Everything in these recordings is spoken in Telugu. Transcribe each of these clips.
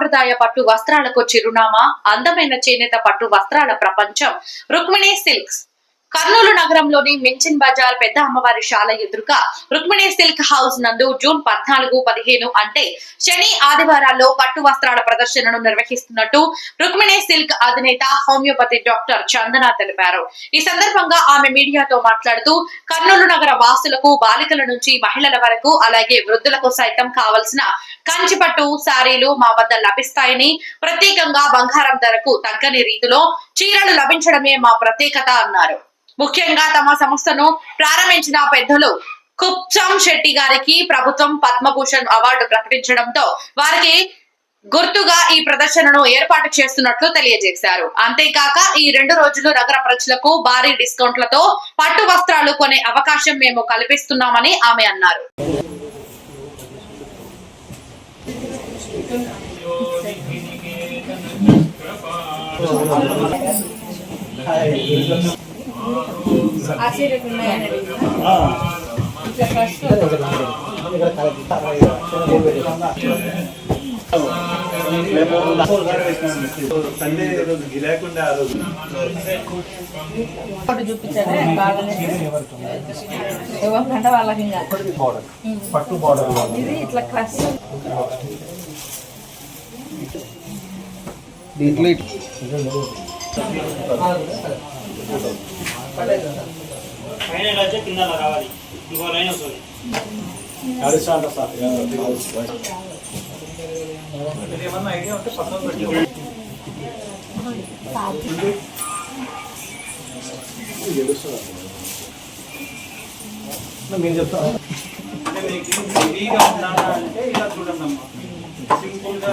సాంప్రదాయ పట్టు వస్త్రాలకు చిరునామా అందమైన చేనేత పట్టు వస్త్రాల ప్రపంచం. రుక్మిణి సిల్క్స్. కర్నూలు నగరంలోని మించిన్ బజార్ పెద్ద అమ్మవారి శాల ఎదురుగా రుక్మిణి సిల్క్ హౌస్ నందు జూన్ పద్నాలుగు పదిహేను అంటే శని ఆదివారాల్లో పట్టు వస్త్రాల ప్రదర్శనను నిర్వహిస్తున్నట్టు రుక్మిణి సిల్క్ అధినేత హోమియోపతి డాక్టర్ చందన తెలిపారు. ఈ సందర్భంగా ఆమె మీడియాతో మాట్లాడుతూ కర్నూలు నగర వాసులకు బాలికల నుంచి మహిళల వరకు అలాగే వృద్ధులకు సైతం కావలసిన కంచిపట్టు శారీలు మా వద్ద లభిస్తాయని ప్రత్యేకంగా బంగారం ధరకు తగ్గని రీతిలో చీరలు లభించడమే మా ప్రత్యేకత అన్నారు. ముఖ్యంగా తమ సంస్థను ప్రారంభించిన పెద్దలు కుప్చం శెట్టి గారికి ప్రభుత్వం పద్మభూషణ్ అవార్డు ప్రకటించడంతో వారికి గుర్తుగా ఈ ప్రదర్శనను ఏర్పాటు చేస్తున్నట్లు తెలియజేశారు. అంతేకాక ఈ రెండు రోజులు నగర ప్రజలకు భారీ డిస్కౌంట్లతో పట్టు వస్త్రాలు కొనే అవకాశం మేము కల్పిస్తున్నామని ఆమె అన్నారు. సండే రోజు గిరాకుండా ఆ రోజు ఒకటి చూపించండి వాళ్ళకి పట్టు బార్డర్ ఇది ఇట్లా క్రష్ దీంట్లో పైన ఇలా వచ్చి కింద రావాలి ఇంకో లైన్ వస్తుంది ఏమన్నా ఐడియా ఉంటే పక్కన పెట్టి మీరు చెప్తా అంటే మీకు హెవీగా ఉండాలా అంటే ఇలా చూడండి అమ్మా సింపుల్గా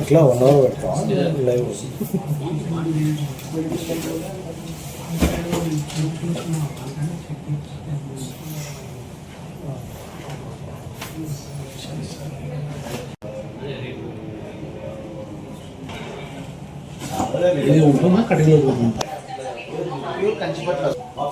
ఇట్లా వన్ అవర్ పెడతాం లైవ్ ఇది ఉంటుందా కడిగిలో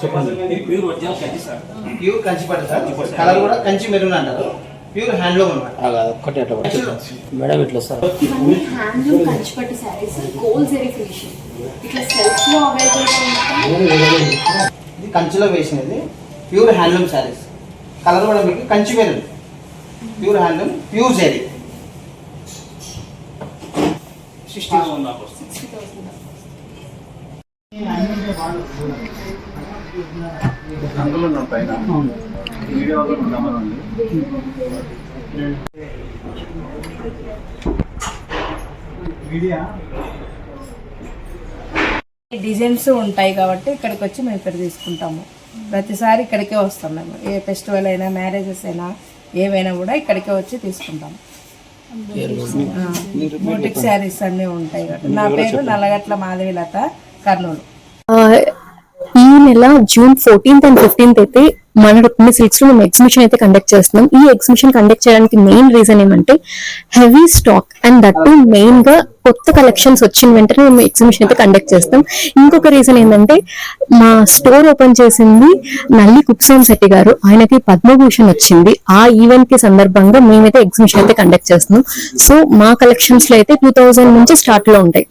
చెప్పండి pure original Kanchi sir pure కంచిపట్టు సార్ కలర్ కూడా కంచి మెరూన్ అంటారు ప్యూర్ హ్యాండ్లూమ్ అనమాట ఒక్కటే అట్లా మేడం ఇట్లా సార్ గోల్డ్ జరీ ఫినిషింగ్ ఇట్లా సెల్ఫ్లో అవైలబుల్ ఇది కంచిలో వేసినది ప్యూర్ హ్యాండ్లూమ్ శారీస్ కలర్ కూడా మీకు Kanchi maroon pure handloom pure zari sixty sixty thousand అందులో ఉన్నాం పైన వీడియోలో ఉన్నామనండి మీడియా డిజైన్స్ ఉంటాయి కాబట్టి ఇక్కడికి వచ్చి మేము ఇక్కడ తీసుకుంటాము. ప్రతిసారి ఇక్కడికే వస్తాం మేము. ఏ ఫెస్టివల్ అయినా మ్యారేజెస్ అయినా ఏవైనా కూడా ఇక్కడికే వచ్చి తీసుకుంటాం బోటిక్ శారీస్ అన్నీ ఉంటాయి. నా పేరు నల్లగట్ల మాధవిలత కర్నూలు. ఆ, ఈ నెల జూన్ ఫోర్టీన్త్ అండ్ ఫిఫ్టీన్త్ అయితే మన రుక్మిణి సిల్క్స్లో మేము ఎగ్జిబిషన్ అయితే కండక్ట్ చేస్తున్నాం. ఈ ఎగ్జిబిషన్ కండక్ట్ చేయడానికి మెయిన్ రీజన్ ఏమంటే హెవీ స్టాక్ అండ్ దట్ మెయిన్గా కొత్త కలెక్షన్స్ వచ్చిన వెంటనే మేము ఎగ్జిబిషన్ అయితే కండక్ట్ చేస్తాం. ఇంకొక రీజన్ ఏంటంటే మా స్టోర్ ఓపెన్ చేసింది నల్లి కుప్సేన్ శెట్టి గారు. ఆయనకి పద్మభూషణ్ వచ్చింది. ఆ ఈవెంట్కి సందర్భంగా మేమైతే ఎగ్జిబిషన్ అయితే కండక్ట్ చేస్తున్నాం. సో మా కలెక్షన్స్లో అయితే టూ థౌజండ్ నుంచి స్టార్ట్లో ఉంటాయి.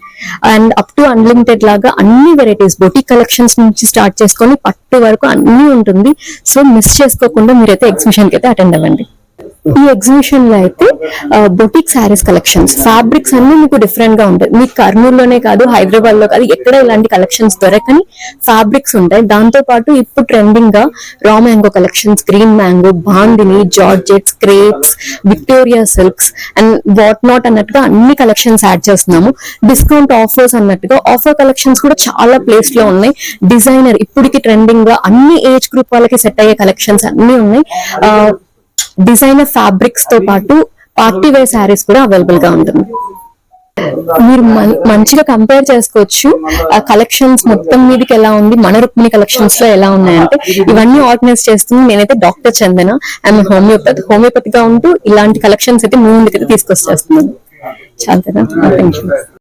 అండ్ అప్ టు అన్లిమిటెడ్ లాగా అన్ని వెరైటీస్ బొటిక్ కలెక్షన్స్ నుంచి స్టార్ట్ చేసుకొని పట్టు వరకు అన్ని ఉంటుంది. సో మిస్ చేసుకోకుండా మీరైతే ఎగ్జిబిషన్కి అయితే అటెండ్ అవ్వండి. ఈ ఎగ్జిబిషన్లో అయితే బొటిక్ శారీస్ కలెక్షన్స్ ఫ్యాబ్రిక్స్ అన్ని మీకు డిఫరెంట్గా ఉంటాయి. మీకు కర్నూలులోనే కాదు హైదరాబాద్లో కాదు ఎక్కడ ఇలాంటి కలెక్షన్స్ దొరకని ఫ్యాబ్రిక్స్ ఉంటాయి. దాంతో పాటు ఇప్పుడు ట్రెండింగ్గా raw mango collections green mango bandhani georgettes crepes Victoria silks and what not అన్నట్టుగా అన్ని కలెక్షన్స్ యాడ్ చేస్తున్నాము. డిస్కౌంట్ ఆఫర్స్ అన్నట్టుగా ఆఫర్ కలెక్షన్స్ కూడా చాలా ప్లేస్లో ఉన్నాయి. డిజైనర్ ఇప్పటికి ట్రెండింగ్గా అన్ని ఏజ్ గ్రూప్ వాళ్ళకి సెట్ అయ్యే కలెక్షన్స్ అన్ని ఉన్నాయి. డిజైనర్ ఫ్యాబ్రిక్స్తో పాటు పార్టీ వేర్ శారీస్ కూడా అవైలబుల్గా ఉంటుంది. మీరు మంచిగా కంపేర్ చేసుకోవచ్చు. ఆ కలెక్షన్స్ మొత్తం మీదకి ఎలా ఉంది? మన రుక్మిణి కలెక్షన్స్లో ఎలా ఉన్నాయంటే ఇవన్నీ ఆర్గనైజ్ చేస్తుంది. నేనైతే doctor Chandana I'm homeopathy homeopathy గా ఉంటూ ఇలాంటి కలెక్షన్స్ అయితే మీ ముందుకు తీసుకొచ్చేస్తున్నాను. చాలా థ్యాంక్ యూ